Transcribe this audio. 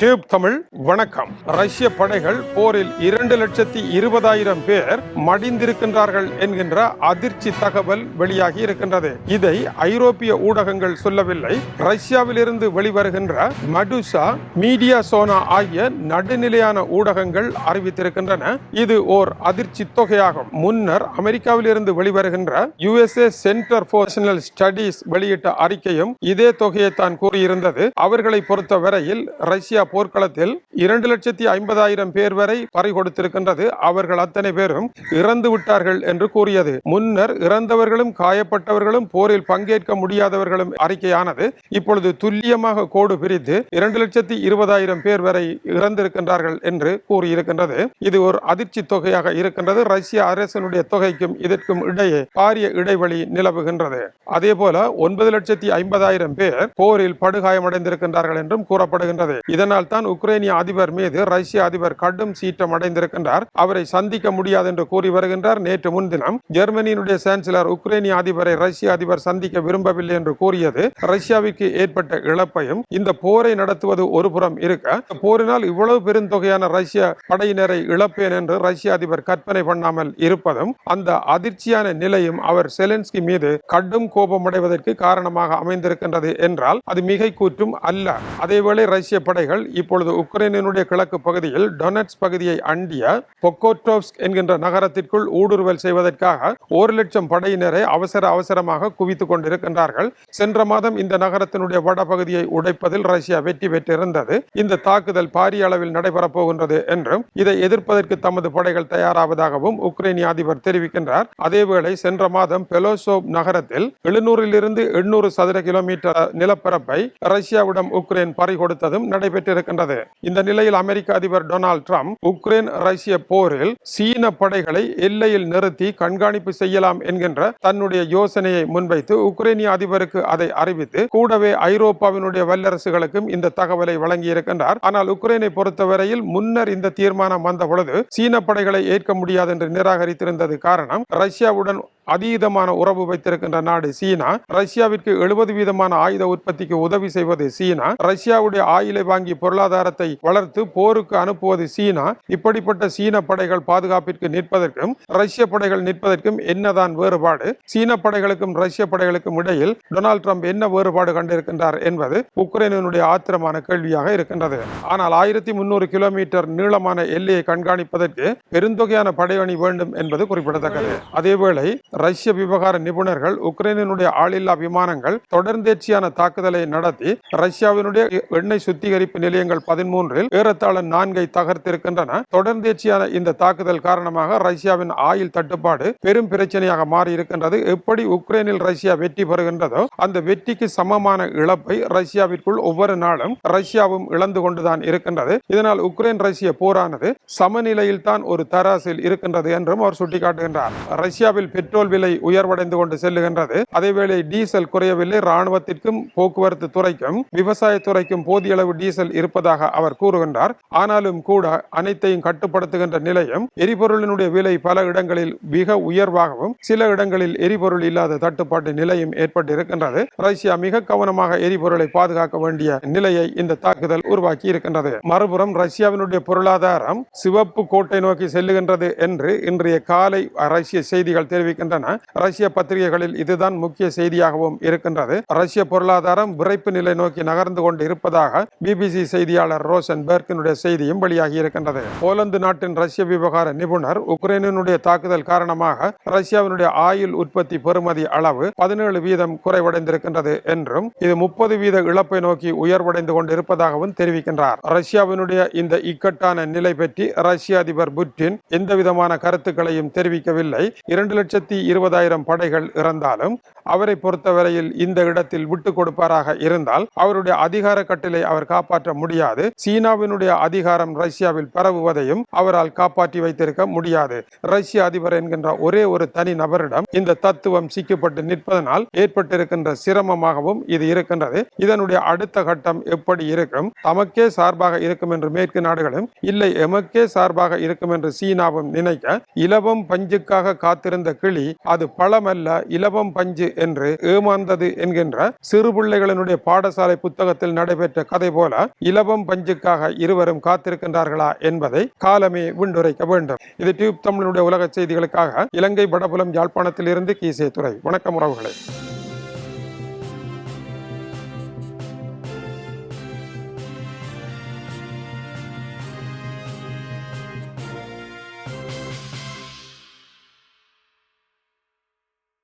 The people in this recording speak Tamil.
டியூப் தமிழ் வணக்கம். ரஷ்ய படைகள் போரில் இரண்டு லட்சத்தி இருபதாயிரம் பேர் மடிந்திருக்கின்றார்கள் என்கின்ற அதிர்ச்சி தகவல் வெளியாகி இருக்கின்றது. இதை ஐரோப்பிய ஊடகங்கள் சொல்லவில்லை. ரஷ்யாவிலிருந்து வெளிவருகின்ற மடுசா மீடியா சோனா ஆகிய நடுநிலையான ஊடகங்கள் அறிவித்திருக்கின்றன. இது ஓர் அதிர்ச்சி தொகையாகும். முன்னர் அமெரிக்காவிலிருந்து வெளிவருகின்ற யுஎஸ்ஏ சென்டர் ஃபார் ஸ்டடீஸ் வெளியிட்ட அறிக்கையும் இதே தொகையை தான் கூறியிருந்தது. அவர்களை பொறுத்த வரையில் ரஷ்யா போர்க்களத்தில் இரண்டு லட்சத்தி ஐம்பதாயிரம் பேர் வரை பறி கொடுத்திருக்கின்றது. அவர்கள் அத்தனை பேரும் இறந்து விட்டார்கள் என்று கூறியது. முன்னர் இறந்தவர்களும் காயப்பட்டவர்களும் போரில் பங்கேற்க முடியாதவர்களும் அறிக்கையானது. இப்பொழுது துல்லியமாக கோடு பிரித்து இரண்டு லட்சத்தி இருபதாயிரம் பேர் வரை இறந்திருக்கின்றார்கள் என்று கூறியிருக்கின்றது. இது ஒரு அதிர்ச்சி தொகையாக இருக்கின்றது. ரஷ்ய அரசினுடைய தொகைக்கும் இதற்கும் இடையே பாரிய இடைவெளி நிலவுகின்றது. அதே போல ஒன்பது லட்சத்தி ஐம்பதாயிரம் பேர் போரில் படுகாயமடைந்திருக்கின்றார்கள் என்றும் கூறப்படுகின்றது. இதனால் ஆகையால் தான் உக்ரைனிய அதிபர் மீது ரஷ்ய அதிபர் கடும் சீற்றம் அடைந்திருக்கின்றார். அவரை சந்திக்க முடியாது என்று கூறி வருகின்றார். நேற்று முன்தினம் ஜெர்மனியினுடைய சான்சலர் உக்ரைனிய அதிபரை ரஷ்ய அதிபர் சந்திக்க விரும்பவில்லை என்று கூறியது ரஷ்யாவிற்கு ஏற்பட்ட இழப்பையும் இந்த போரை நடத்துவது ஒரு புறம் இருக்க போரினால் இவ்வளவு பெருந்தொகையான ரஷ்ய படையினரை இழப்பேன் என்று ரஷ்ய அதிபர் கற்பனை பண்ணாமல் இருப்பதும் அந்த அதிர்ச்சியான நிலையும் அவர் செலன்ஸ்கி மீது கடும் கோபமடைவதற்கு காரணமாக அமைந்திருக்கின்றது என்றால் அது மிகை கூற்றும் அல்ல. அதேவேளை ரஷ்ய படைகள் இப்பொழுது உக்ரைனினுடைய கிழக்கு பகுதியில் டொனட்ஸ் பகுதியை அண்டிய பொக்கோட்டோவ்ஸ்க் என்கின்ற நகரத்திற்குள் ஊடுருவல் செய்வதற்காக ஒரு லட்சம் படையினரை அவசர அவசரமாக குவித்துக் கொண்டிருக்கின்றார்கள். சென்ற மாதம் இந்த நகரத்தினுடைய வடபகுதியை உடைப்பதில் ரஷ்யா வெற்றி பெற்றிருந்தது. இந்த தாக்குதல் பாரிய அளவில் நடைபெறப் போகின்றது என்றும் இதை எதிர்ப்பதற்கு தமது படைகள் தயாராவதாகவும் உக்ரைனிய அதிபர் தெரிவிக்கின்றார். அதேவேளை சென்ற மாதம் பெலோசோப் நகரத்தில் எழுநூறிலிருந்து எண்ணூறு சதுர கிலோமீட்டர் நிலப்பரப்பை ரஷ்யாவிடம் உக்ரைன் பறிகொடுத்ததும் ஏற்பட்டிருக்கின்றது இந்த நிலையில் அமெரிக்க அதிபர் டொனால்டு ட்ரம்ப் உக்ரைன் ரஷ்ய போரில் சீன படைகளை எல்லையில் நிறுத்தி கண்காணிப்பு செய்யலாம் என்கின்ற தன்னுடைய யோசனையை முன்வைத்து உக்ரைனிய அதிபருக்கு அதை அறிவித்து கூடவே ஐரோப்பாவினுடைய வல்லரசுகளுக்கும் இந்த தகவலை வழங்கியிருக்கின்றார். ஆனால் உக்ரைனை பொறுத்தவரையில் முன்னர் இந்த தீர்மானம் வந்த பொழுது சீன படைகளை ஏற்க முடியாது என்று நிராகரித்திருந்தது காரணம் ரஷ்யாவுடன் அதீதமான உறவு வைத்திருக்கின்ற நாடு சீனா. ரஷ்யாவிற்கு எழுபது வீதமான ஆயுத உற்பத்திக்கு உதவி செய்வது சீனா. ரஷ்யாவுடைய ஆயிலை வாங்கி பொருளாதாரத்தை வளர்த்து போருக்கு அனுப்புவது சீனா. இப்படிப்பட்ட சீன படைகள் பாதுகாப்பிற்கு நிற்பதற்கும் ரஷ்ய படைகள் நிற்பதற்கும் என்னதான் வேறுபாடு? சீன படைகளுக்கும் ரஷ்ய படைகளுக்கும் இடையில் டொனால்ட் ட்ரம்ப் என்ன வேறுபாடு கண்டிருக்கின்றார் என்பது உக்ரைனுடைய ஆத்திரமான கேள்வியாக இருக்கின்றது. ஆனால் ஆயிரத்தி முன்னூறு கிலோமீட்டர் நீளமான எல்லையை கண்காணிப்பதற்கு பெருந்தொகையான படையணி வேண்டும் என்பது குறிப்பிடத்தக்கது. அதேவேளை ரஷ்ய விவகார நிபுணர்கள் உக்ரைனினுடைய ஆளில்லா விமானங்கள் தொடர்ந்தேர்ச்சியான தாக்குதலை நடத்தி ரஷ்யாவினுடைய எண்ணெய் சுத்திகரிப்பு நிலையங்கள் பதிமூன்றில் ஏறத்தாழ நான்கை தகர்த்திருக்கின்றன. தொடர்ந்தேர்ச்சியான இந்த தாக்குதல் காரணமாக ரஷ்யாவின் ஆயில் தட்டுப்பாடு பெரும் பிரச்சனையாக மாறி இருக்கின்றது எப்படி உக்ரைனில் ரஷ்யா வெற்றி பெறுகின்றதோ அந்த வெற்றிக்கு சமமான இழப்பை ரஷ்யாவிற்குள் ஒவ்வொரு நாளும் ரஷ்யாவும் இழந்து கொண்டுதான் இருக்கின்றது. இதனால் உக்ரைன் ரஷ்ய போரானது சமநிலையில் தான் ஒரு தராசில் இருக்கின்றது என்றும் அவர் சுட்டிக்காட்டுகின்றார். ரஷ்யாவில் பெட்ரோல் விலை உயர்வடைந்து கொண்டு செல்லுகின்றது. அதேவேளை டீசல் குறையவில்லை. ராணுவத்திற்கும் போக்குவரத்து துறைக்கும் விவசாய துறைக்கும் போதிய அளவு டீசல் இருப்பதாக அவர் கூறுகின்றார். ஆனாலும் கூட அனைத்தையும் கட்டுப்படுத்துகின்ற நிலையம் எரிபொருளினுடைய விலை பல இடங்களில் மிக உயர்வாகவும் சில இடங்களில் எரிபொருள் இல்லாத தட்டுப்பாட்டு நிலையும் ஏற்பட்டிருக்கின்றது. ரஷ்யா மிக கவனமாக எரிபொருளை பாதுகாக்க வேண்டிய நிலையை இந்த தாக்குதல் உருவாக்கி இருக்கின்றது. மறுபுறம் ரஷ்யாவினுடைய பொருளாதாரம் சிவப்பு கோட்டை நோக்கி செல்லுகின்றது என்று இன்றைய காலை ரஷ்ய செய்திகள் தெரிவிக்கின்றன. வருகின்றன ரஷ்ய பத்திரிகைகளில் இதுதான் முக்கிய செய்தியாகவும் இருக்கின்றது. ரஷ்ய பொருளாதாரம் விரைப்பு நிலை நோக்கி நகர்ந்து கொண்டு இருப்பதாக பிபிசி செய்தியாளர் ரோஷன் பெர்க்கினுடைய செய்தியும் வெளியாகி இருக்கின்றது. போலந்து நாட்டின் ரஷ்ய விவகார நிபுணர் உக்ரைனுடைய தாக்குதல் காரணமாக ரஷ்யாவினுடைய ஆயுள் உற்பத்தி பெறுமதி அளவு பதினேழு வீதம் குறைவடைந்திருக்கின்றது என்றும் இது முப்பது வீத இழப்பை நோக்கி உயர்வடைந்து கொண்டிருப்பதாகவும் தெரிவிக்கின்றார். ரஷ்யாவினுடைய இந்த இக்கட்டான நிலை பற்றி ரஷ்ய அதிபர் புட்டின் எந்த விதமான கருத்துக்களையும் தெரிவிக்கவில்லை. இரண்டு லட்சத்தி இருபதாயிரம் படைகள் இறந்தாலும் அவரை பொறுத்தவரையில் இந்த இடத்தில் விட்டு கொடுப்பாராக இருந்தால் அவருடைய அதிகார கட்டிலை அவர் காப்பாற்ற முடியாது. சீனாவினுடைய அதிகாரம் ரஷ்யாவில் பரவுவதையும் அவரால் காப்பாற்றி வைத்திருக்க முடியாது. ரஷ்ய அதிபர் என்கின்ற ஒரே ஒரு தனி நபரிடம் இந்த தத்துவம் சிக்கப்பட்டு நிற்பதனால் ஏற்பட்டிருக்கின்ற சிரமமாகவும் இது இருக்கின்றது. இதனுடைய அடுத்த கட்டம் எப்படி இருக்கும்? தமக்கே சார்பாக இருக்கும் என்று மேற்கு நாடுகளும் இல்லை எமக்கே சார்பாக இருக்கும் என்று சீனாவும் நினைக்க இலவம் பஞ்சுக்காக காத்திருந்த கிளி அது பழமல்ல இலவம் பஞ்சு என்று ஏமாந்தது என்கின்ற சிறு பிள்ளைகளினுடைய பாடசாலை புத்தகத்தில் நடைபெற்ற கதை போல இலவம் பஞ்சுக்காக இருவரும் காத்திருக்கின்றார்களா என்பதை காலமே விண்டுரைக்க வேண்டும். இது டியூப் தமிழனுடைய உலக செய்திகளுக்காக இலங்கை வடபுலம் யாழ்ப்பாணத்தில் இருந்து கீசே துறை. வணக்கம் உறவுகளை.